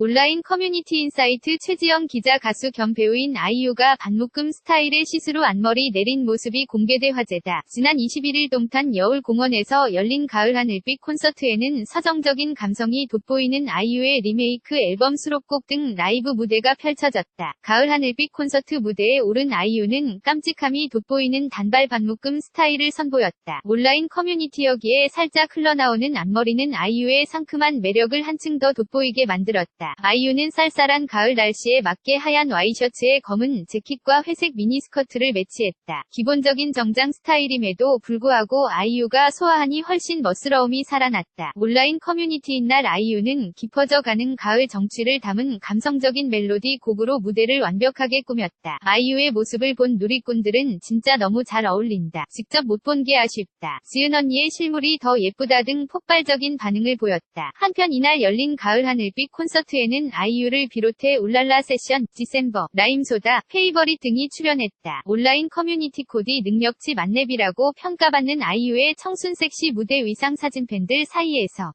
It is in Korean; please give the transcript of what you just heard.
온라인 커뮤니티 인사이트 최지영 기자 가수 겸 배우인 아이유가 반묶음 스타일의 시스루 앞머리 내린 모습이 공개돼 화제다. 지난 21일 동탄 여울공원에서 열린 가을 하늘빛 콘서트에는 서정적인 감성이 돋보이는 아이유의 리메이크 앨범 수록곡 등 라이브 무대가 펼쳐졌다. 가을 하늘빛 콘서트 무대에 오른 아이유는 깜찍함이 돋보이는 단발 반묶음 스타일을 선보였다. 온라인 커뮤니티 여기에 살짝 흘러나오는 앞머리는 아이유의 상큼한 매력을 한층 더 돋보이게 만들었다. 아이유는 쌀쌀한 가을 날씨에 맞게 하얀 와이셔츠에 검은 재킷과 회색 미니스커트를 매치했다. 기본적인 정장 스타일임에도 불구하고 아이유가 소화하니 훨씬 멋스러움이 살아났다. 온라인 커뮤니티인 날 아이유는 깊어져 가는 가을 정취를 담은 감성적인 멜로디 곡으로 무대를 완벽하게 꾸몄다. 아이유의 모습을 본 누리꾼들은 진짜 너무 잘 어울린다. 직접 못 본 게 아쉽다. 지은 언니의 실물이 더 예쁘다 등 폭발적인 반응을 보였다. 한편 이날 열린 가을 하늘빛 콘서트에는 아이유를 비롯해 울랄라 세션, 디셈버, 라임소다, 페이버릿 등이 출연했다. 온라인 커뮤니티 코디 능력치 만렙이라고 평가받는 아이유의 청순 섹시 무대 의상 사진 팬들 사이에서